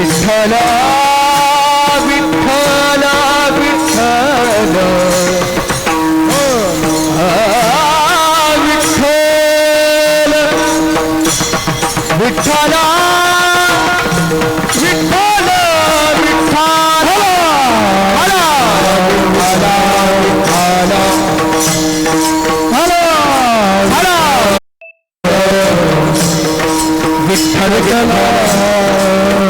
بالهلا بالهلا بالهلا بالهلا بالهلا بالهلا Hadi gel.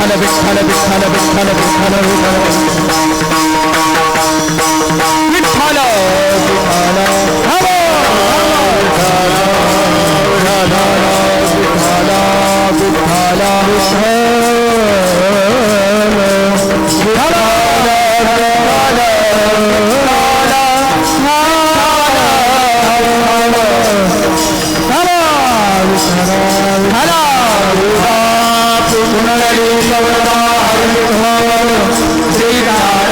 هلا بك هلا بك هلا بك هلا بك هلا بك هلا بك هلا بك هلا هلا هلا هلا Vitthal Vitthal Shivaji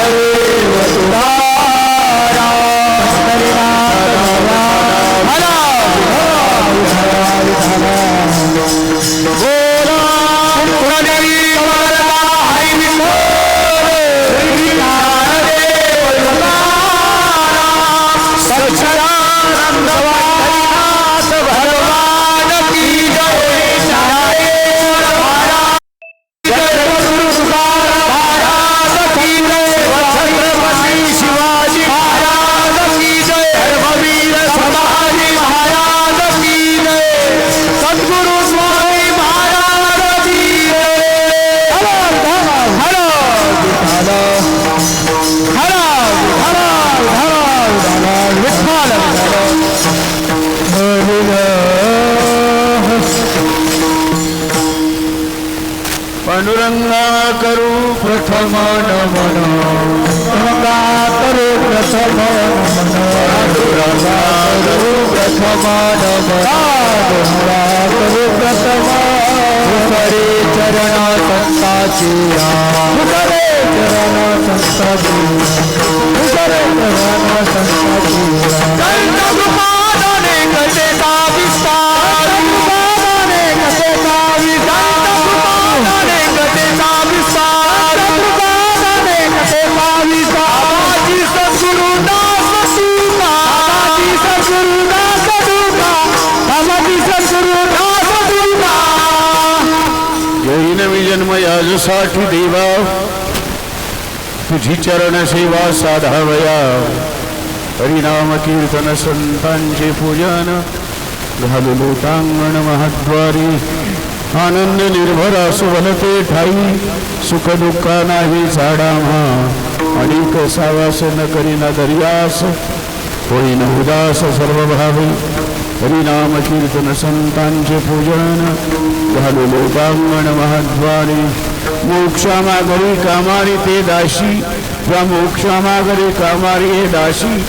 पांडुरंगा करू प्रथम नमन गंगा करू प्रथम नमन पांडुरंगा करू प्रथम नमन गंगा करू प्रथम करे चरण संताची करे चरण संताची करे चरण संताची संत कृपाने कसे का याजसाठी देवा। तुझी चरण सेवा साधावया। हरिनाम कीर्तन संतांचे पूजन। लोटांगण महाद्वारी। आनंद निर्भर सुवलते ठाई सुख दुःखा नाही झाडामा। अनेक सावास न करीना दर्यास। होईन उदास सर्व भावी हरिनाम कीर्तन संतांचे पूजन। लोकांगण महाद्वारी। मोक्षामागरी कामारी ते दाशी. त्या मोक्षामागरी कामारी हे दाशी.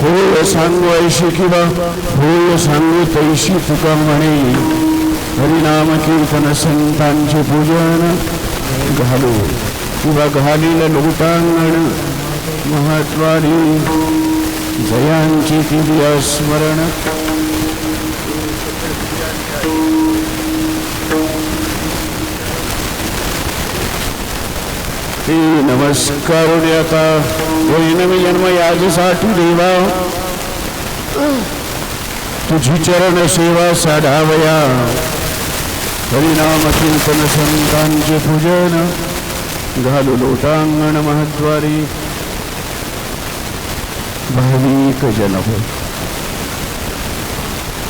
होय सांगू ऐशी किंवा होय सांगू तैशी तुका म्हणे. हरिनाम कीर्तन संतांचे पूजन. घालू. किंवा घालील लोटांगण. महात्वारी जयांची किरिया स्मरण. ते नमस्कार आता वैनवी जन्म याजसाठी देवा. तुझी चरण सेवा साधावया. हरिनाम कीर्तन संतांचे पूजन. घालू लोटांगण महद्वारी. भाविक जन हो.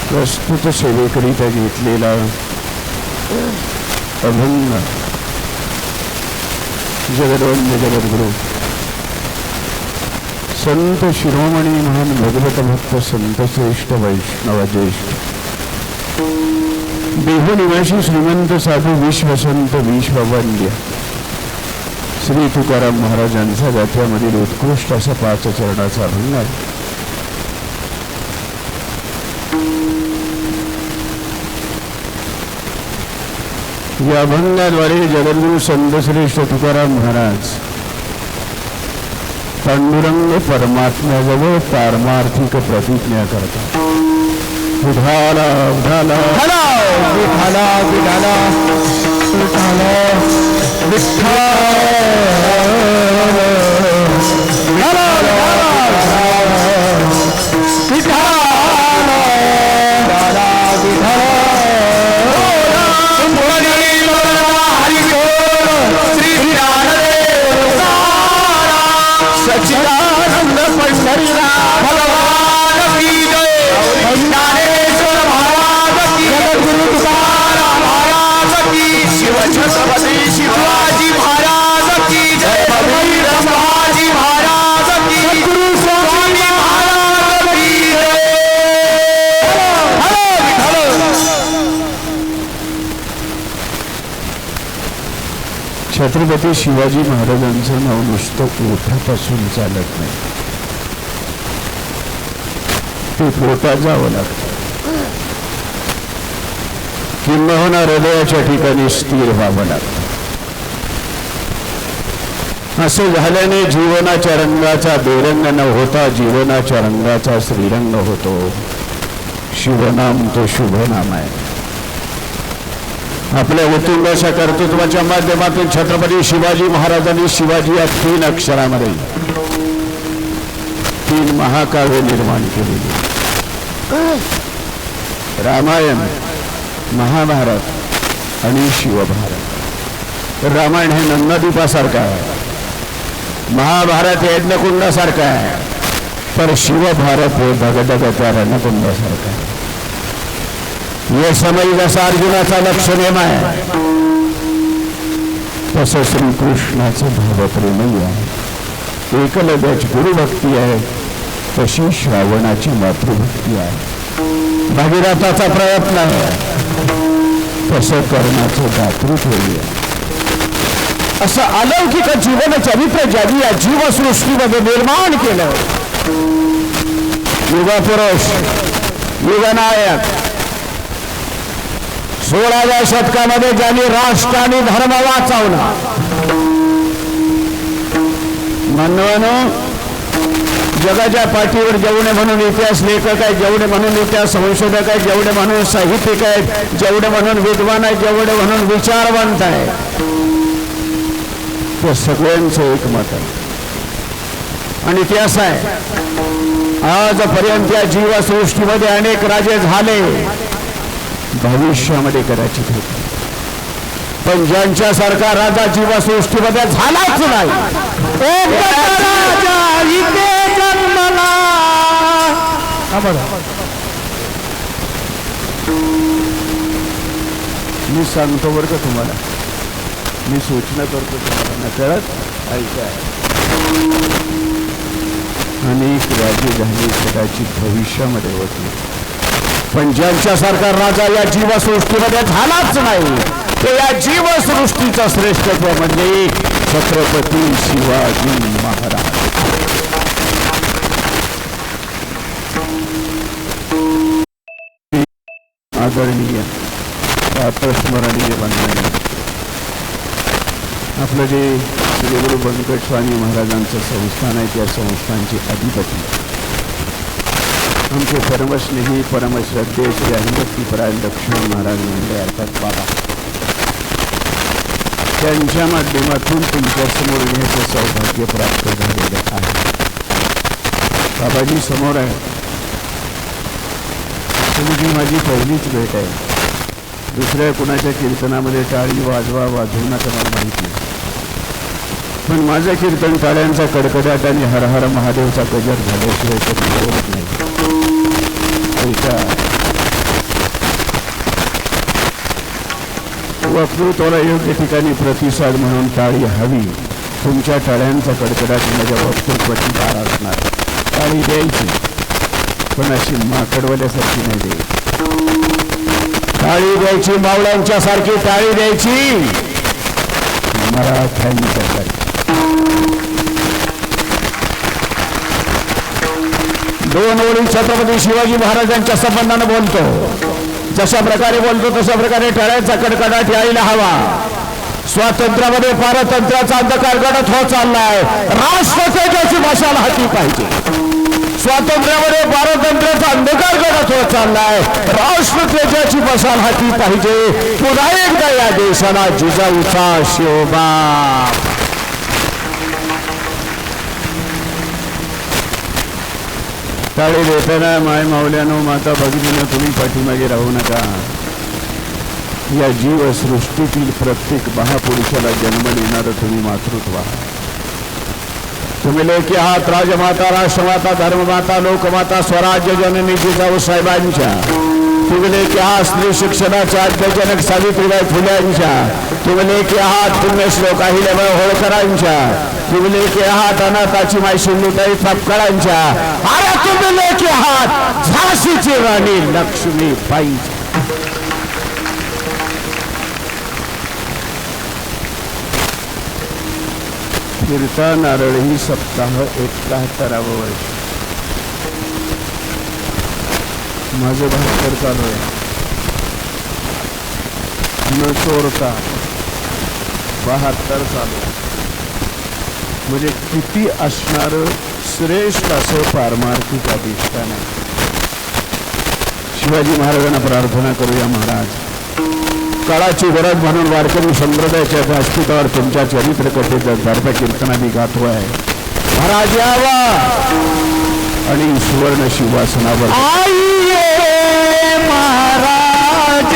प्रस्तुत सेवेकरिता घेतलेला अभंग. जगदवंद जगद्गुरु संत शिरोमणी म्हणून भगवत भक्त संत श्रेष्ठ वैष्णव ज्येष्ठ। देहू निवासी श्रीमंत साधू विश्वसंत विश्ववंद्य श्री तुकाराम महाराजांचा गाथ्यामधील उत्कृष्ट असा पाच चरणाचा अभंग या अभंगाद्वारे जगद्गुरू संतश्रेष्ठ तुकाराम महाराज. पांडुरंग परमात्म्याजवळ पारमार्थिक प्रतिज्ञा करतात. उधाला उधाला विठाला विठाला विठाला छत्रपती शिवाजी महाराजांचं नाव नुसतं ओठापासून चालत नाही. ते पोटात जावं लागतं. किंबहुना हृदयाच्या ठिकाणी स्थिर व्हावं लागतं. असं झाल्याने जीवनाच्या रंगाचा बेरंग न होता जीवनाच्या रंगाचा श्रीरंग होतो. शिवनाम तो शुभनाम आहे. आपल्या उत्तुंगाच्या कर्तृत्वाच्या माध्यमातून छत्रपती शिवाजी महाराजांनी शिवाजी या तीन अक्षरामध्ये तीन महाकाव्य निर्माण केलेली. रामायण महाभारत आणि शिवभारत. रामायण हे नंददीपासारखं आहे. महाभारत हे यज्ञकुंडासारखं आहे. तर शिवभारत हे भगदगत्या रणकुंडासारखं आहे. ये समय जसा अर्जुनाचा लक्ष नेम आहे तसं श्रीकृष्णाचं भावप्रेमही आहे एकलव्याची गुरुभक्ती आहे तशी श्रावणाची मातृभक्ती आहे। भागीरथाचा प्रयत्न आहे। तसं कर्णाचं दातृत्वही आहे। असं अलौकिक जीवन चरित्र ज्यांनी या जीवसृष्टीमध्ये निर्माण केलं. युगपुरुष युगनायक सोळाव्या शतकामध्ये ज्यांनी राष्ट्र आणि धर्म वाचवला. म्हणून जगाच्या पाठीवर जेवढे म्हणून इतिहास लेखक आहेत जेवढे म्हणून इतिहास संशोधक आहेत जेवढे म्हणून साहित्यिक आहेत जेवढे म्हणून विद्वान आहेत जेवढे म्हणून विचारवंत आहेत ते सगळ्यांचं एकमत आहे. आणि इतिहास आहे आजपर्यंत या जीवसृष्टीमध्ये अनेक राजे झाले. भविष्यामध्ये कदाचित होते पण ज्यांच्यासारखा राजा जीवसृष्टीमध्ये झालाच नाही. राजा मी सांगतो बरं का तुम्हाला. मी सूचना करतो तुम्हाला. ना करत ऐका. अनेक राजे झाले कदाचित भविष्यामध्ये होती पण ज्यांच्यासारखा राजा या जीवसृष्टीमध्ये झालाच नाही ते या जीवसृष्टीचं श्रेष्ठत्व म्हणजे छत्रपती शिवाजी महाराज. आदरणीय स्मरणीय बनणारे आपलं जे श्री गुरु व्यंकट स्वामी महाराजांचं संस्थान आहे त्या संस्थानचे अधिपती. आमचे परमस्नेही परमश्रद्धे श्री हरिभक्तीपरायण लक्ष्मण महाराज म्हणजे अर्थात बाबा. त्यांच्या माध्यमातून तुमच्यासमोर येण्याचं सौभाग्य प्राप्त झालेलं आहे. बाबाजी समोर आहे. तुमची माझी पहिलीच भेट आहे. दुसऱ्या कुणाच्या कीर्तनामध्ये टाळी वाजवा वाजवू नका मला माहिती आहे. पण माझं कीर्तन टाळ्यांचा कडकडाट आणि हर हर महादेवचा गजर झाल्याशिवाय तर नाही. वक्तृत्वाला योग्य ठिकाणी प्रतिसाद म्हणून टाळी हवी. तुमच्या टाळ्यांचा कडकडाट माझ्या वक्तृत्वाची दार असणार. टाळी द्यायची. पण अशी माकडवल्यासारखी नाही द्यायची टाळी द्यायची मावळांच्या सारखी टाळी द्यायची. मराठ्यांच्या सारखी. दोन ओळी छत्रपती शिवाजी महाराजांच्या संबंधानं बोलतो. जशा प्रकारे बोलतो तशा प्रकारे टाळ्याचा कडकडाट यायला हवा. स्वातंत्र्यामध्ये पारतंत्र्याचा अंधकार गडत होत चाललाय. राष्ट्रतेजाची भाषा हाती पाहिजे. स्वातंत्र्यामध्ये पारतंत्र्याचा अंधकार गडत होत चाललाय. राष्ट्रतेजाची मशाल हाती पाहिजे. पुन्हा एकदा या देशाला जिजाऊचा शोभा. टाळी देताना माय मावल्यानो, माता भगिनीनं, तुम्ही पाठीमागे राहू नका. या जीवसृष्टीतील प्रत्येक महापुरुषाला जन्म देणारं तुम्ही मातृत्व. तुम्ही लेखी आहात, राजमाता, राष्ट्रमाता, धर्ममाता, लोकमाता, स्वराज्य, जननी, जिजाऊ साहेबांच्या. तुम्ही लेखी आहात, स्त्री शिक्षणाच्या आद्यजनक सावित्रीबाई फुल्यांच्या. तुम्ही लेखी आहात, पुण्यश्लोक अहिल्याबाई होळकरांच्या. तुम्ही लेखी आहात अनाथाची माय शिंदुताई फपकळांच्या अरे तुम्ही लेखी आहात झाशीची राणी लक्ष्मी बाईच्या फिरता नारळ ही सप्ताह एकाहत्तरावं वर्ष माझं भास्कर चालू आहे. न चोरता बहात्तर चालू आहे. म्हणजे किती असणार श्रेष्ठ असं पारमार्थिक अधिष्ठान आहे. शिवाजी महाराजांना प्रार्थना करूया महाराज. काळाची गरज म्हणून वारकरी संप्रदायाच्या व्यासपीठावर तुमच्या चरित्र कथेचा धर्म कीर्तनाने गाठवाय महाराज यावा! आणि सुवर्ण शिवासनावर महाराज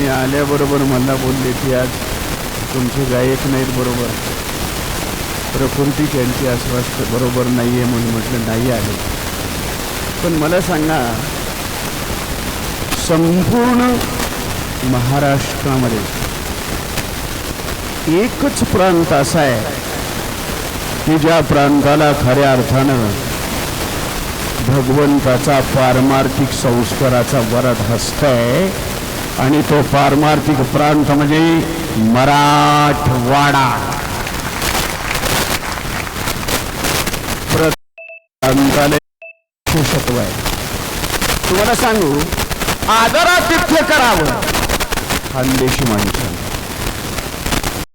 मी आल्याबरोबर मला बोलले की आज तुमचे गायक नाहीत बरोबर. प्रकृती त्यांची अस्वस्थ बरोबर नाही आहे म्हणून म्हटलं नाही आहे पण मला सांगा संपूर्ण महाराष्ट्रामध्ये एकच प्रांत असा आहे की ज्या प्रांताला खऱ्या अर्थानं भगवंताचा पारमार्थिक संस्काराचा वरद हस्त आहे आणि तो पारमार्थिक प्रांत म्हणजे मराठवाडा. पोषत्व आहे तुम्हाला सांगू आदरातिथ्य करावं. खानदेशी माणसानं.